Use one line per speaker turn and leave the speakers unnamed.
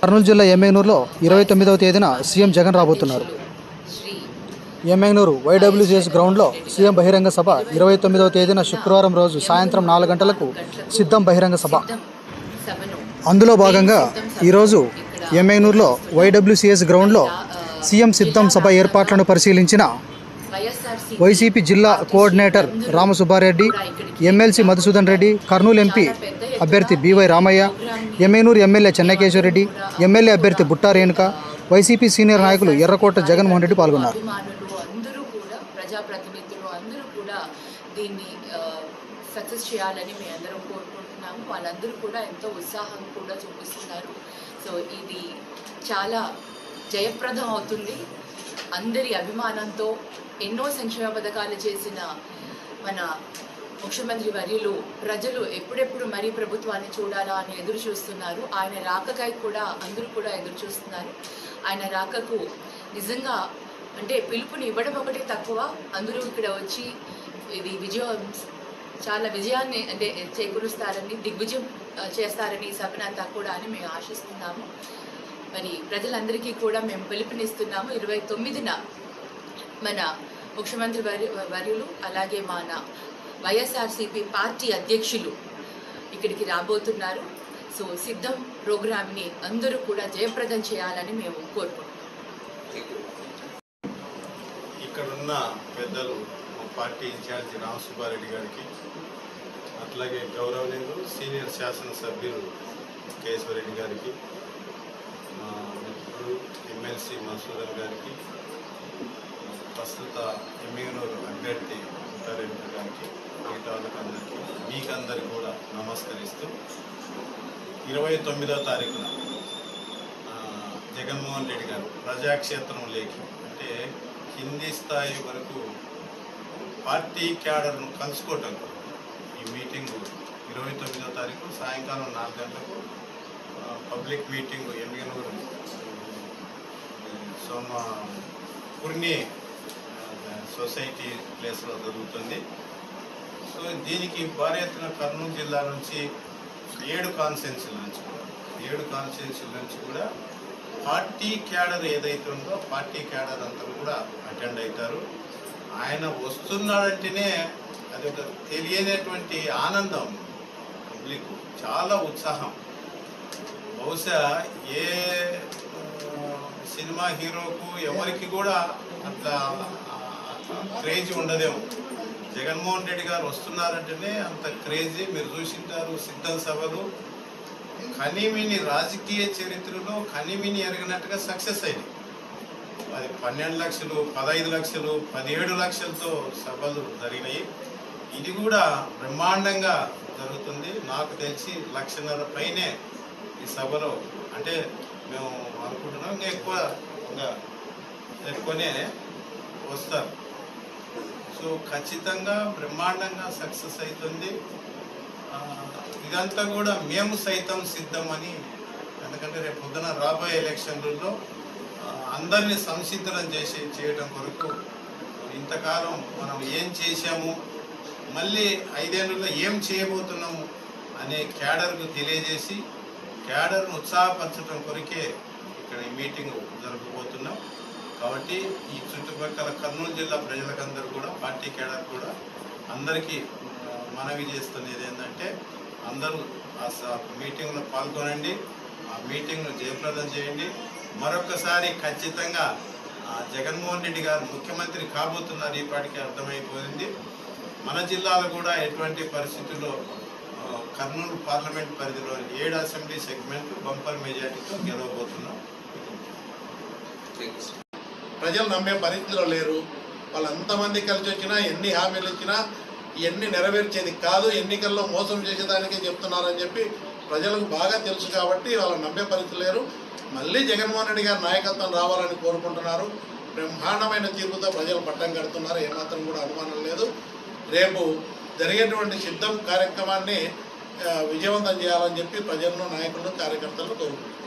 కర్నూలు జిల్లా ఎమ్మెగనూరులో ఇరవై తొమ్మిదవ తేదీన సీఎం జగన్ రాబోతున్నారు. ఎమ్మెగనూరు వైడబ్ల్యూజీఎస్ గ్రౌండ్లో సీఎం బహిరంగ సభ ఇరవై తొమ్మిదవ తేదీన శుక్రవారం రోజు సాయంత్రం నాలుగు గంటలకు సిద్ధం బహిరంగ సభ. అందులో భాగంగా ఈరోజు ఎమ్మెగనూరులో వైడబ్ల్యూసీఎస్ గ్రౌండ్లో సీఎం సిద్ధం సభ ఏర్పాట్లను పరిశీలించిన వైసీపీ జిల్లా coordinator Ramasubbareddy MLC Madhusudan Reddy Kurnool MP అభ్యర్థి బివై రామయ్య ఎమ్మెనూరు ఎమ్మెల్యే చెన్నకేశ్వరరెడ్డి ఎమ్మెల్యే అభ్యర్థి బుట్టా రేణుక వైసీపీ సీనియర్ నాయకులు ఎర్రకోట జగన్మోహన్ రెడ్డి పాల్గొన్నారు.
అందరూ కూడా ప్రజాప్రతినిధులు అందరూ కూడా దీన్ని సక్సెస్ చేయాలని మేము అందరం కోరుకుంటున్నాము. వాళ్ళందరూ కూడా ఎంతో ఉత్సాహం కూడా చూపిస్తున్నారు. సో ఇది చాలా జయప్రదం అవుతుంది. అందరి అభిమానంతో ఎన్నో సంక్షేమ పథకాలు చేసిన మన ముఖ్యమంత్రి వర్యులు ప్రజలు ఎప్పుడెప్పుడు మరీ ప్రభుత్వాన్ని చూడాలా అని ఎదురు చూస్తున్నారు. ఆయన రాకకై కూడా అందరూ కూడా ఎదురు చూస్తున్నారు. ఆయన రాకకు నిజంగా అంటే పిలుపుని ఇవ్వడం ఒకటి తక్కువ. అందరూ ఇక్కడ వచ్చి ఇది విజయం చాలా విజయాన్ని అంటే చేకూరుస్తారని దిగ్విజయం చేస్తారని సభనంతా కూడా అని మేము ఆశిస్తున్నాము. మరి ప్రజలందరికీ కూడా మేము పిలుపునిస్తున్నాము. ఇరవై తొమ్మిదిన మన ముఖ్యమంత్రి వర్యులు అలాగే మన వైఎస్ఆర్సీపీ పార్టీ అధ్యక్షులు ఇక్కడికి రాబోతున్నారు. సో సిద్ధం ప్రోగ్రామ్ని అందరూ కూడా జయప్రదం చేయాలని మేము కోరుకుంటున్నాం.
ఇక్కడున్న పెద్దలు మా పార్టీ ఇన్ఛార్జి రామసుబ్బారెడ్డి గారికి అట్లాగే గౌరవనీయులు సీనియర్ శాసనసభ్యులు కేశవరెడ్డి గారికి మా మిత్రుడు ఎమ్మెల్సీ మసూదర్ గారికి ప్రస్తుత ఎమ్మెగనూరు అభ్యర్థి ఉత్తారెడ్డి గారికి పీఠాధిపతులకి వాళ్ళకందరికీ మీకందరికి కూడా నమస్కరిస్తూ ఇరవై తొమ్మిదో తారీఖున జగన్మోహన్ రెడ్డి గారు ప్రజాక్షేత్రం లేఖి అంటే కింది స్థాయి వరకు పార్టీ క్యాడర్ను కలుసుకోవటం ఈ మీటింగ్ ఇరవై తొమ్మిదో తారీఖు సాయంకాలం నాలుగు గంటలకు పబ్లిక్ మీటింగ్ ఎమ్మిగనూరు సోమ కుర్ని సొసైటీ ప్లేస్లో జరుగుతుంది. సో దీనికి భారీ ఎత్తున కర్నూలు జిల్లా నుంచి ఏడు కాన్స్టెన్సీల నుంచి కూడా ఏడు కాన్స్టెన్సీల నుంచి కూడా పార్టీ క్యాడర్ ఏదైతే ఉందో పార్టీ క్యాడర్ అంతా కూడా అటెండ్ అవుతారు. ఆయన వస్తున్నాడంటేనే అది ఒక తెలియనటువంటి ఆనందం పబ్లిక్ చాలా ఉత్సాహం. బహుశా ఏ సినిమా హీరోకు ఎవరికి కూడా అట్లా క్రేజ్ ఉండదేమో. జగన్మోహన్ రెడ్డి గారు వస్తున్నారంటేనే అంత క్రేజీ. మీరు చూసింటారు సిద్ధం సభలు కనీమిని రాజకీయ చరిత్రలో కనిమిని ఎరగనట్టుగా సక్సెస్ అయింది. అది పన్నెండు లక్షలు పదహైదు లక్షలు పదిహేడు లక్షలతో సభలు జరిగినాయి. ఇది కూడా బ్రహ్మాండంగా జరుగుతుంది. నాకు తెలిసి లక్షన్నర పైనే ఈ సభలో అంటే మేము అనుకుంటున్నాం ఇంకా ఎక్కువ ఇంకా ఎక్కువనే వస్తారు. సో ఖచ్చితంగా బ్రహ్మాండంగా సక్సెస్ అవుతుంది. ఇదంతా కూడా మేము సైతం సిద్ధమని ఎందుకంటే రేపు పొద్దున రాబోయే ఎలక్షన్లలో అందరినీ సంసిద్ధం చేసి చేయడం కొరకు ఇంతకాలం మనం ఏం చేశాము మళ్ళీ ఐదేళ్ళలో ఏం చేయబోతున్నాము అనే క్యాడర్కు తెలియజేసి క్యాడర్ను ఉత్సాహపరచడం కొరకే ఇక్కడ ఈ మీటింగ్ జరగబోతుంది. కాబట్టి ఈ చుట్టుపక్కల కర్నూలు జిల్లా ప్రజలకందరూ కూడా పార్టీ కేడర్ కూడా అందరికీ మనవి చేస్తున్నది ఏంటంటే అందరూ ఆ స- మీటింగ్లో పాల్గొనండి ఆ మీటింగ్ను జయప్రదం చేయండి. మరొకసారి ఖచ్చితంగా ఆ, జగన్మోహన్ రెడ్డి గారు ముఖ్యమంత్రి కాబోతున్నారు ఈపాటికి అర్థమైపోయింది. మన జిల్లాలో కూడా ఎటువంటి పరిస్థితుల్లో కర్నూలు పార్లమెంట్ పరిధిలో ఏడు అసెంబ్లీ సెగ్మెంట్ బంపర్ మెజార్టీతో గెలవబోతున్నాం.
ప్రజలు నమ్మే పరిస్థితిలో లేరు. వాళ్ళు అంతమంది కలిసి వచ్చినా ఎన్ని హామీలు ఇచ్చినా ఇవన్నీ నెరవేర్చేది కాదు ఎన్నికల్లో మోసం చేసేదానికే చెప్తున్నారని చెప్పి ప్రజలకు బాగా తెలుసు కాబట్టి వాళ్ళు నమ్మే పరిస్థితి లేరు. మళ్ళీ జగన్మోహన్ రెడ్డి గారి నాయకత్వం రావాలని కోరుకుంటున్నారు. బ్రహ్మాండమైన తీర్పుతో ప్రజలు పట్టం కడుతున్నారు. ఏమాత్రం కూడా అనుమానం లేదు. రేపు జరిగేటువంటి సిద్ధం కార్యక్రమాన్ని విజయవంతం చేయాలని చెప్పి ప్రజలను నాయకులను కార్యకర్తలను కోరుకుంటున్నారు.